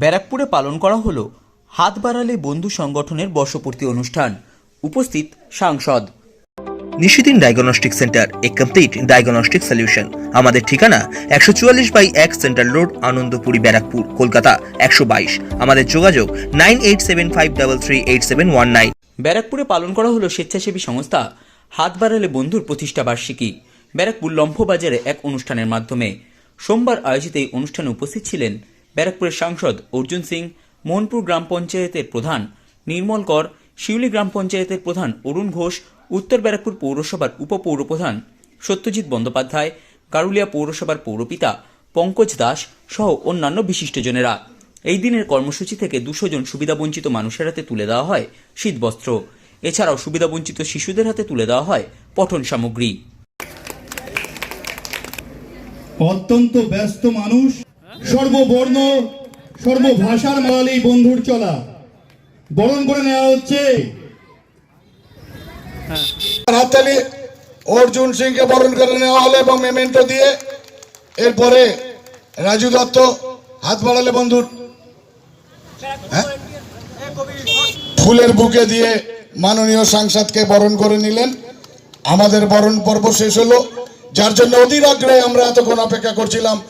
ব্যারাকপুরে পালন করা হলো হাত বাড়ালে বন্ধু সংগঠনের বর্ষপূর্তি অনুষ্ঠান। উপস্থিত সাংসদ। Nishidin diagnostic centre a complete diagnostic solution. আমাদের ঠিকানা একশো চুয়াল্লিশ বাই এক সেন্ট্রাল রোড আনন্দপুরি ব্যারাকপুর কলকাতা একশো বাইশ। আমাদের যোগাযোগ nine eight seven five double three eight seven one nine. ব্যারাকপুরে পালন করা হলো স্বেচ্ছাসেবী সংস্থা হাত বাড়ালে বন্ধুর প্রতিষ্ঠা বার্ষিকী ব্যারাকপুর লম্ফবাজারে এক অনুষ্ঠানের মাধ্যমে। সোমবার আয়োজিত এই অনুষ্ঠানে উপস্থিত ছিলেন ব্যারাকপুরের সাংসদ অর্জুন সিং, মোহনপুর গ্রাম পঞ্চায়েতের প্রধান নির্মল কর, শিউলি গ্রাম পঞ্চায়েতের প্রধান অরুণ ঘোষ, উত্তর ব্যারাকপুর পৌরসভার উপপৌরপ্রধান সত্যজিৎ বন্দ্যোপাধ্যায় গারুলিয়া পৌরসভার পৌরপিতা পঙ্কজ দাস সহ অন্যান্য বিশিষ্টজনেরা। এই দিনের কর্মসূচি থেকে দুশো জন সুবিধাবঞ্চিত মানুষের হাতে তুলে দেওয়া হয় শীতবস্ত্র। এছাড়াও সুবিধাবঞ্চিত শিশুদের হাতে তুলে দেওয়া হয় পঠন সামগ্রী। অত্যন্ত ব্যস্ত মানুষ সর্ববর্ণ, সর্বভাষার মালাল বন্ধুর চলা। বরণ করে নেওয়া হচ্ছে। হাততালি, অর্জুন সিংকে বরণ করে নেওয়া হলো এবং মেমেন্টো দিয়ে। এরপরে রাজু দত্ত হাত বাড়ালে বন্ধুর। হ্যাঁ? ফুলের বুকে দিয়ে মাননীয় সাংসদকে বরণ করে নিলেন। আমাদের বরণ পর্ব শেষ হলো। যার জন্য অধীর আগ্রহে আমরা এতক্ষণ অপেক্ষা করছিলাম।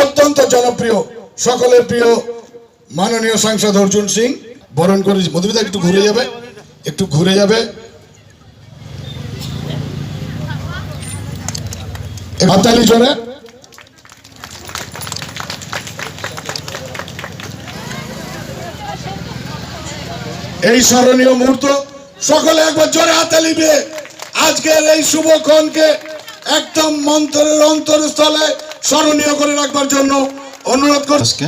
অত্যন্ত জনপ্রিয়, সকলের প্রিয় মাননীয় সাংসদ অর্জুন সিং। বরণ করে মধুমিতা, একটু ঘুরে যাবে। একটু ঘুরে যাবে। জোরে। এই স্মরণীয় মুহূর্ত, সকলে একবার জোরে হাততালি দিয়ে আজকের এই শুভক্ষণকে একদম মন্ত্রের অন্তরস্থলে স্মরণীয় করে রাখবার জন্য অনুরোধ করছি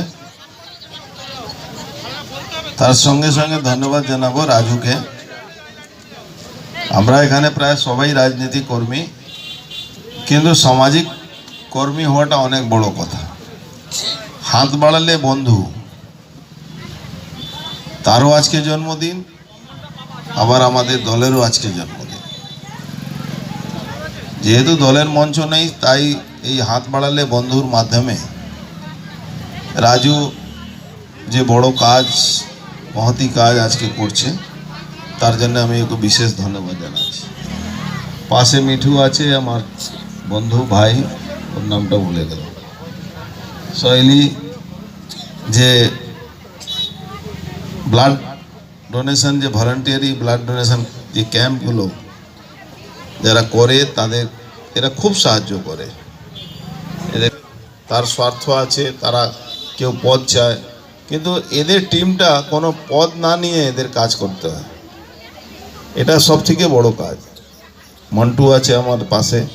তার সঙ্গে সঙ্গে ধন্যবাদ জানাব রাজুকে। আমরা এখানে প্রায় সবাই রাজনীতি কর্মী, কিন্তু সামাজিক কর্মী হওয়াটা অনেক বড় কথা। হাত বাড়ালে বন্ধু। তারও আজকে জন্মদিন, আবার আমাদের দলেরও আজকে জন্মদিন। যেহেতু দলের মঞ্চ নেই, তাই এই হাত বাড়ালে বন্ধুর মাধ্যমে রাজু যে বড় কাজ, মহতি কাজ আজকে করছে, তার জন্য আমি ওকে বিশেষ ধন্যবাদ জানাচ্ছি। পাশে মিঠু আছে, আমার বন্ধু ভাই, ওর নামটা ভুলে গেল শৈলী, যে ব্লাড ডোনেশন যে ভলান্টিয়ারি ব্লাড ডোনেশন যে ক্যাম্পগুলো যারা করে, তাদের, এরা খুব সাহায্য করে। তার স্বার্থ আছে, তারা কেউ পদ চায়। কিন্তু এদের টিমটা কোনো পদ না নিয়ে এদের কাজ করতে হয়। এটা সব থেকে বড় কাজ। মন্টু আছে আমার পাশে।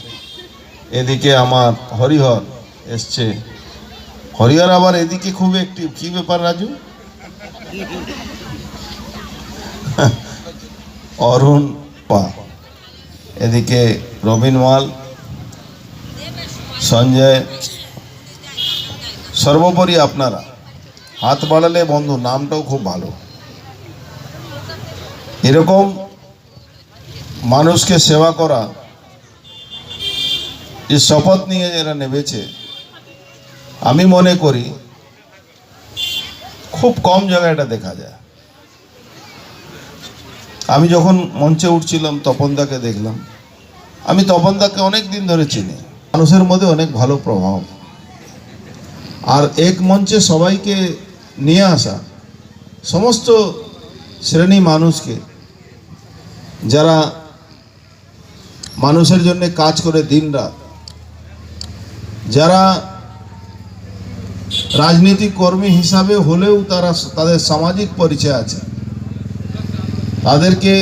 এদিকে আমার হরিহর এসছে। হরিহর আবার এদিকে খুব একটি, কি ব্যাপার রাজু? অরুণ পা। এদিকে রবিন মাল। সঞ্জয়। সর্বোপরি আপনারা হাত বাড়ালে বন্ধু, নামটাও খুব ভালো। এরকম মানুষকে সেবা করা, যে শপথ নিয়ে যারা নেমেছে, আমি মনে করি খুব কম জায়গায় এটা দেখা যায়। আমি যখন মঞ্চে উঠছিলাম তপনদাকে দেখলাম। আমি তপনদাকে অনেক দিন ধরে চিনি। মানুষের মধ্যে অনেক ভালো প্রভাব। আর এক মঞ্চে সবাইকে নিয়ে আসা সমস্ত শ্রেণি মানুষকে, যারা মানুষের জন্য কাজ করে দিনরাত যারা রাজনীতিক কর্মী হিসাবে হলেও তারা তাদের সামাজিক পরিচয় আছে, তাদেরকে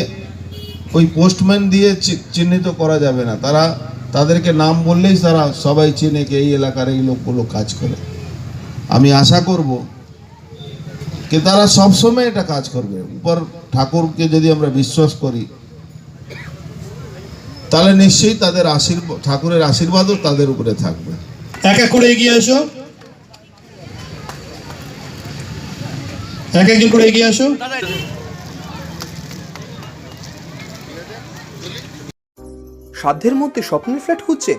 ওই পোস্টম্যান দিয়ে চিহ্নিত করা যাবে না। তারা তাদেরকে নাম বললেই তারা সবাই চেনে কি এই এলাকার এই লোকগুলো কাজ করে। আমি আশা করব যে তারা সবসময় এটা কাজ করবে। উপর ঠাকুরকে যদি আমরা বিশ্বাস করি তাহলে নিশ্চয়ই তাদের আশীর্বাদ ঠাকুরের আশীর্বাদও তাদের উপরে থাকবে। এক এক করে এগিয়ে আসো। এক একজন করে এগিয়ে আসো। সাধ্যের মধ্যে স্বপ্নের ফ্ল্যাট খুঁজছেন?